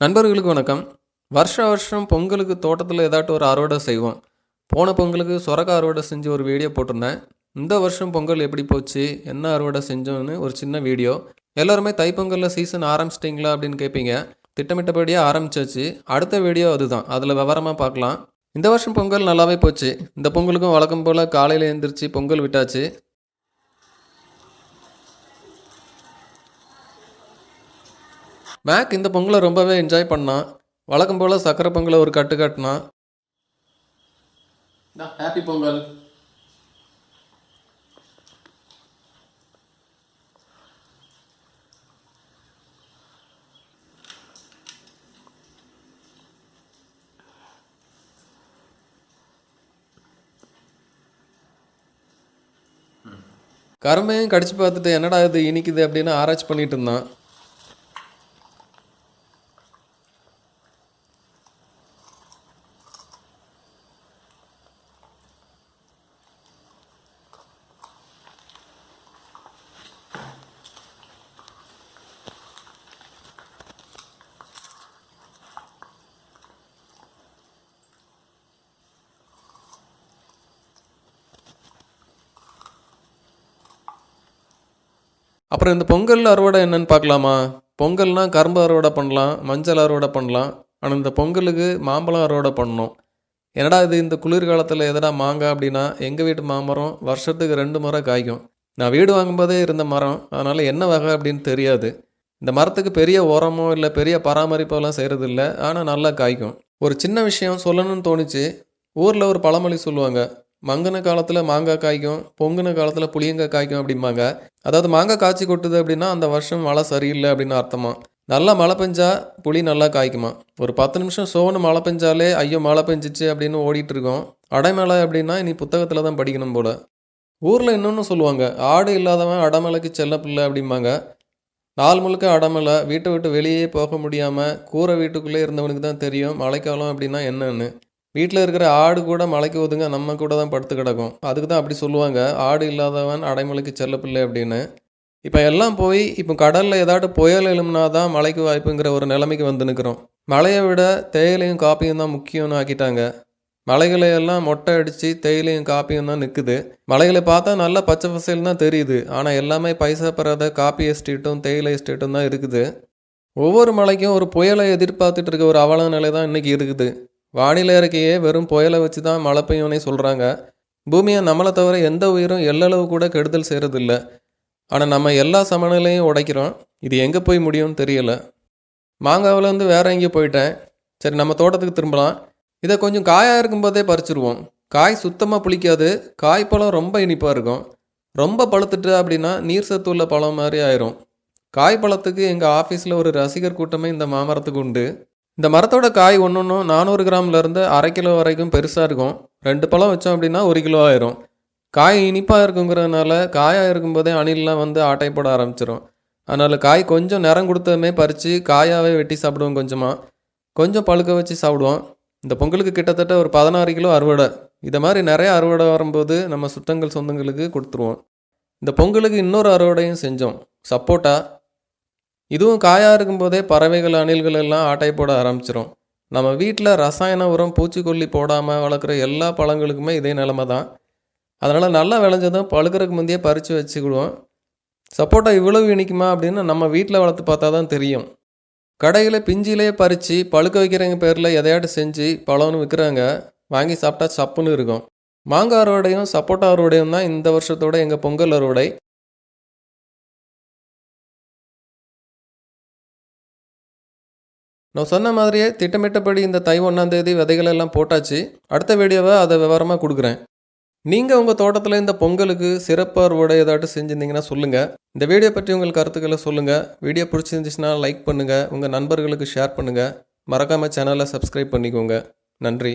நண்பர்களுக்கு வணக்கம். வருஷ வருஷம் பொங்கலுக்கு தோட்டத்தில் ஏதாட்டும் ஒரு அறுவடை செய்வோம். போன பொங்கலுக்கு சொரக்கா அறுவடை செஞ்சு ஒரு வீடியோ போட்டிருந்தேன். இந்த வருஷம் பொங்கல் எப்படி போச்சு என்ன அறுவடை செஞ்சோன்னு ஒரு சின்ன வீடியோ. எல்லாருமே தைப்பொங்கலில் சீசன் ஆரம்பிச்சிட்டிங்களா அப்படின்னு கேட்பீங்க திட்டமிட்டபடியாக ஆரம்பிச்சாச்சு. அடுத்த வீடியோ அதுதான். அதில் விவரமாக பார்க்கலாம். இந்த வருஷம் பொங்கல் நல்லாவே போச்சு. இந்த பொங்கலுக்கும் வழக்கம் போல் காலையில் எழுந்திரிச்சு பொங்கல் விட்டாச்சு. மேக் இந்த பொங்கலை ரொம்பவே என்ஜாய் பண்ணான் வழக்கம் போல் சக்கரை பொங்கலை ஒரு கட்டு கட்டினான் ஹாப்பி பொங்கல். கரும்பையும் கடிச்சு பார்த்துட்டு என்னடா இது இனிக்குது அப்படின்னு ஆராய்ச்சி பண்ணிட்டு இருந்தான். அப்புறம் இந்த பொங்கல் அறுவடை என்னன்னு பார்க்கலாமா? பொங்கல்னால் கரும்பு அறுவடை பண்ணலாம் மஞ்சள் அறுவடை பண்ணலாம். ஆனால் இந்த பொங்கலுக்கு மாம்பழம் அறுவடை பண்ணணும். என்னடா இது இந்த குளிர்காலத்தில் எதடா மாங்காய் அப்படின்னா எங்கள் வீட்டு மாமரம் வருஷத்துக்கு ரெண்டு முறை காய்க்கும். நான் வீடு வாங்கும்போதே இருந்த மரம் அதனால் என்ன வகை அப்படின்னு தெரியாது. இந்த மரத்துக்கு பெரிய உரமோ இல்லை பெரிய பராமரிப்பெல்லாம் செய்கிறது இல்லை ஆனால் நல்லா காய்க்கும். ஒரு சின்ன விஷயம் சொல்லணும்னு தோணுச்சு. ஊரில் ஒரு பழமொழி சொல்லுவாங்க மங்கின காலத்தில் மாங்காய் காய்க்கும் பொங்கின காலத்தில் புளியங்காய் காய்க்கும் அப்படிம்பாங்க. அதாவது மாங்காய் காய்ச்சி கொட்டுது அப்படின்னா அந்த வருஷம் மழை சரியில்லை அப்படின்னு அர்த்தமா? நல்லா மழை பெஞ்சா புளி நல்லா காய்க்குமா? ஒரு பத்து நிமிஷம் சோன்னு மழை பெஞ்சாலே ஐயோ மழை பெஞ்சிச்சு அப்படின்னு ஓடிட்டு இருக்கோம் அடைமலை அப்படின்னா இனி புத்தகத்தில் தான் படிக்கணும் போல. ஊரில் இன்னொன்று சொல்லுவாங்க ஆடு இல்லாதவன் அடமலைக்கு செல்ல பிள்ளை அப்படிம்பாங்க. நாள் முழுக்க அடமலை வீட்டை விட்டு வெளியே போக முடியாமல் கூரை வீட்டுக்குள்ளே இருந்தவனுக்கு தான் தெரியும் மழைக்காலம் அப்படின்னா என்னன்னு. வீட்டில் இருக்கிற ஆடு கூட மலைக்கு ஒதுங்க நம்ம கூட தான் படுத்து கிடக்கும். அதுக்கு தான் அப்படி சொல்லுவாங்க. ஆடு இல்லாதவன் அடைமலைக்கு செல்லப்பில்லை அப்படின்னு. இப்போ எல்லாம் போய் இப்போ கடலில் ஏதாட்டு புயல் எழும்னா தான் மழைக்கு வாய்ப்புங்கிற ஒரு நிலைமைக்கு வந்து நிற்கிறோம் மழையை விட தேயிலையும் காப்பியும் தான் முக்கியம்னு ஆக்கிட்டாங்க. மலைகளை எல்லாம் மொட்டை அடித்து தேயிலையும் காப்பியும் தான் நிற்குது மலைகளை பார்த்தா நல்லா பச்சை பசையில் தான் தெரியுது. ஆனால் எல்லாமே பைசா பெறாத காப்பி எஸ்டேட்டும் தேயிலை எஸ்டேட்டும் தான் இருக்குது. ஒவ்வொரு மலைக்கும் ஒரு புயலை எதிர்பார்த்துட்டு இருக்க ஒரு அவல நிலை தான் இன்றைக்கி இருக்குது. வானிலை அறிக்கையே வெறும் புயலை வச்சு தான் மழை பெய்யும்னே சொல்கிறாங்க பூமியை நம்மளை தவிர எந்த உயிரும் எல்லளவு கூட கெடுதல் செய்கிறதில்ல ஆனால் நம்ம எல்லா சமநிலையும் உடைக்கிறோம். இது எங்கே போய் முடியும்னு தெரியல. மாங்காவிலேருந்து வேற எங்கேயோ போயிட்டேன். சரி நம்ம தோட்டத்துக்கு திரும்பலாம். இதை கொஞ்சம் காயாக இருக்கும்போதே பறிச்சிருவோம். காய் சுத்தமாக புளிக்காது. காய் பழம் ரொம்ப இனிப்பாக இருக்கும். ரொம்ப பழுத்துட்டு அப்படின்னா நீர் சத்து உள்ள பழம் மாதிரி ஆயிரும். காய் பழத்துக்கு எங்கள் ஆஃபீஸில் ஒரு ரசிகர் கூட்டமே இந்த மாமரத்துக்கு உண்டு. இந்த மரத்தோட காய் ஒன்று ஒன்றும் நானூறு கிராம்லேருந்து அரை கிலோ வரைக்கும் பெருசாக இருக்கும். ரெண்டு பழம் வச்சோம் அப்படின்னா ஒரு கிலோ ஆயிரும். காய் இனிப்பாக இருக்குங்கிறதுனால காயாக இருக்கும்போதே அணிலெலாம் வந்து ஆட்டை போட ஆரம்பிச்சிடும் அதனால் காய் கொஞ்சம் நிறம் கொடுத்ததுமே பறித்து காயாகவே வெட்டி சாப்பிடுவோம் கொஞ்சமாக கொஞ்சம் பழுக்க வச்சு சாப்பிடுவோம். இந்த பொங்கலுக்கு கிட்டத்தட்ட ஒரு பதினாறு கிலோ அறுவடை. இதை மாதிரி நிறைய அறுவடை வரும்போது நம்ம சுத்தங்கள் சொந்தங்களுக்கு கொடுத்துருவோம். இந்த பொங்கலுக்கு இன்னொரு அறுவடையும் செஞ்சோம். சப்போட்டா இதுவும் காயாக இருக்கும்போதே பறவைகள் அணில்கள் எல்லாம் ஆட்டை போட ஆரம்பிச்சிரும். நம்ம வீட்டில் ரசாயன உரம் பூச்சிக்கொல்லி போடாமல் வளர்க்குற எல்லா பழங்களுக்குமே இதே நிலமை தான். அதனால் நல்லா விளைஞ்சதும் பழுக்கிறதுக்கு முந்தையே பறித்து வச்சுக்கிடுவோம். சப்போட்டா இவ்வளவு இனிக்குமா அப்படின்னு நம்ம வீட்டில் வளர்த்து பார்த்தா தான் தெரியும். கடையில் பிஞ்சிலேயே பறித்து பழுக்க வைக்கிறவங்க பேரில் எதையாட்டு செஞ்சு பழம்னு விற்கிறாங்க. வாங்கி சாப்பிட்டா சப்புன்னு இருக்கும். மாங்காய் அறுவடையும் சப்போட்டா அறுவடையும் தான் இந்த வருஷத்தோட எங்கள் பொங்கல் அறுவடை. நான் சொன்ன மாதிரியே திட்டமிட்டபடி இந்த தை ஒன்றாம் தேதி விதைகள் எல்லாம் போட்டாச்சு. அடுத்த வீடியோவை அதை விவரமாக கொடுக்குறேன். நீங்கள் உங்கள் தோட்டத்தில் இந்த பொங்கலுக்கு சிறப்பாக அறுவடை ஏதாட்டும் செஞ்சுருந்தீங்கன்னா சொல்லுங்கள் இந்த வீடியோ பற்றி உங்கள் கருத்துக்களை சொல்லுங்கள் வீடியோ பிடிச்சிருந்துச்சுன்னா லைக் பண்ணுங்கள் உங்கள் நண்பர்களுக்கு ஷேர் பண்ணுங்கள் மறக்காமல் சேனலை சப்ஸ்கிரைப் பண்ணிக்கோங்க. நன்றி.